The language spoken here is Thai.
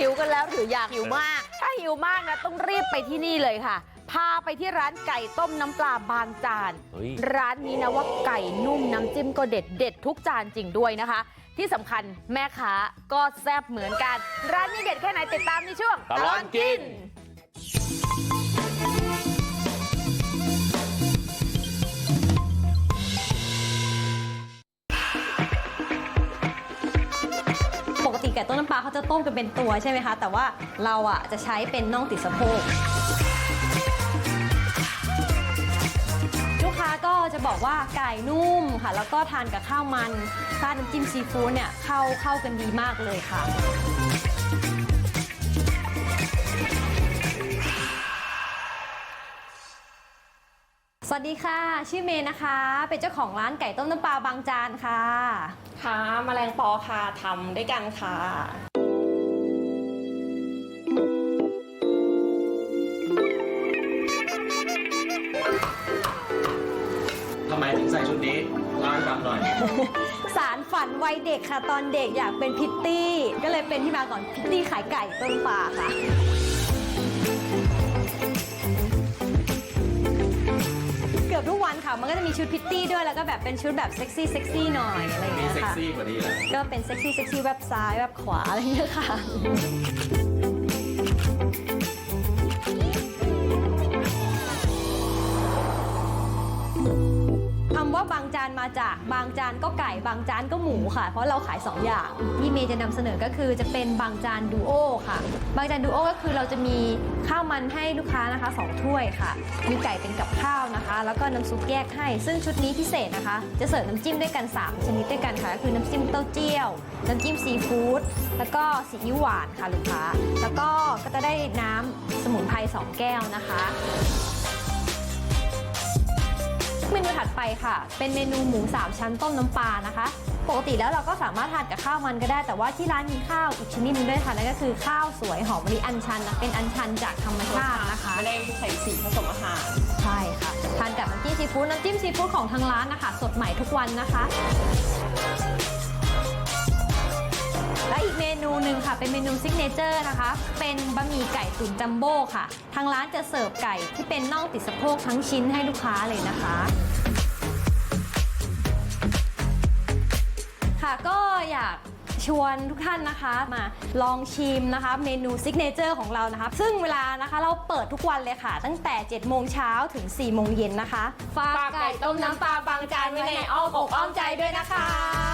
หิวกันแล้วหรืออยากหิวมาก ถ้าหิวมากนะต้องรีบไปที่นี่เลยค่ะ พาไปที่ร้านไก่ต้มน้ำปลาบางจานเฮ้ยร้านนี้นะว่าไก่นุ่มน้ำจิ้มก็เด็ดเด็ดทุกจานจริงด้วยนะคะ ที่สำคัญแม่ค้าก็แซ่บเหมือนกัน ร้านนี้เด็ดแค่ไหนติดตามในช่วงตลอดกิน น้ำปลาเขาจะต้มกันเป็นตัวใช่ไหมคะ แต่ว่าเราอะจะใช้เป็นน่องติดสะโพก ลูกค้าก็จะบอกว่าไก่นุ่มค่ะ แล้วก็ทานกับข้าวมันราดน้ำจิ้มซีฟู้ดเนี่ยเข้าเข้ากันดีมากเลยค่ะ สวัสดีค่ะ ชื่อเมย์นะคะ เป็นเจ้าของร้านไก่ต้มน้ำปลาบางจานค่ะ ค่ะแมลงปอค่ะทำด้วยกันค่ะ ทำไมถึงใส่ชุดนี้เล่าให้ฟังหน่อย สารฝันวัยเด็กค่ะ ตอนเด็กอยากเป็นพิตตี้ ก็เลยเป็นที่มาก่อนพิตตี้ขายไก่ต้มปลาค่ะ อบทุกวันค่ะ มันก็จะมีชุดพิตตี้ด้วย แล้วก็แบบเป็นชุดแบบเซ็กซี่เซ็กซี่หน่อยอะไรอย่างมีเงี้ยเซ็กค่ะ ซี่กว่านี้เหรอก็เป็นเซ็กซี่เซ็กซี่แวบซ้ายแวบขวาอะไรอย่างเงี้ยค่ะ ว่าบางจานมาจากบางจานก็ไก่บางจานก็หมูค่ะ เพราะเราขาย 2 อย่างที่เมย์จะนำเสนอก็คือจะเป็นบางจานดูโอค่ะ บางจานดูโอก็คือเราจะมีข้าวมันให้ลูกค้านะคะ2ถ้วยค่ะ มีไก่เป็นกับข้าวนะคะ แล้วก็น้ำซุปแยกให้ ซึ่งชุดนี้พิเศษนะคะ จะเสิร์ฟน้ำจิ้มด้วยกัน 3 ชนิดด้วยกันค่ะก็คือน้ำจิ้มเต้าเจี้ยว น้ำจิ้มซีฟู้ดแล้วก็ซีอิ๊วหวานค่ะลูกค้า แล้วก็ก็จะได้น้ำสมุนไพร2แก้วนะคะ ถัดไปค่ะ เป็นเมนูหมู3ชั้นต้มน้ำปลานะคะ ปกติแล้วเราก็สามารถทานกับข้าวมันก็ได้ แต่ว่าที่ร้านมีข้าวอีกชนิดหนึงด้วยค่ะนั่นก็คือข้าวสวยหอมมะลิอัญชันเป็นอัญชันจากธรรมชาตินะคะ ไม่ได้ใส่สีผสมอาหาร ใช่ค่ะ ทานกับน้ำจิ้มซีฟู้ดน้ำจิ้มซีฟู้ดของทางร้านนะคะ สดใหม่ทุกวันนะคะและอีกเมนูหนึ่งค่ะ เป็นเมนูซิกเนเจอร์นะคะ เป็นบะหมี่ไก่ตุ๋นจัมโบ้ค่ะ ทางร้านจะเสิร์ฟไก่ที่เป็นน่องติดสะโพกทั้งชิ้นให้ลูกค้าเลยนะคะ ก็อยากชวนทุกท่านนะคะมาลองชิมนะคะ เมนูซิกเนเจอร์ของเรานะคะ ซึ่งเวลานะคะเราเปิดทุกวันเลยค่ะ ตั้งแต่ 7 โมงเช้าถึง 4 โมงเย็นนะคะ ฝากฝากไก่ต้มน้ำปลาบางจานไว้ในอ้อมอกอ้อมใจด้วยนะคะ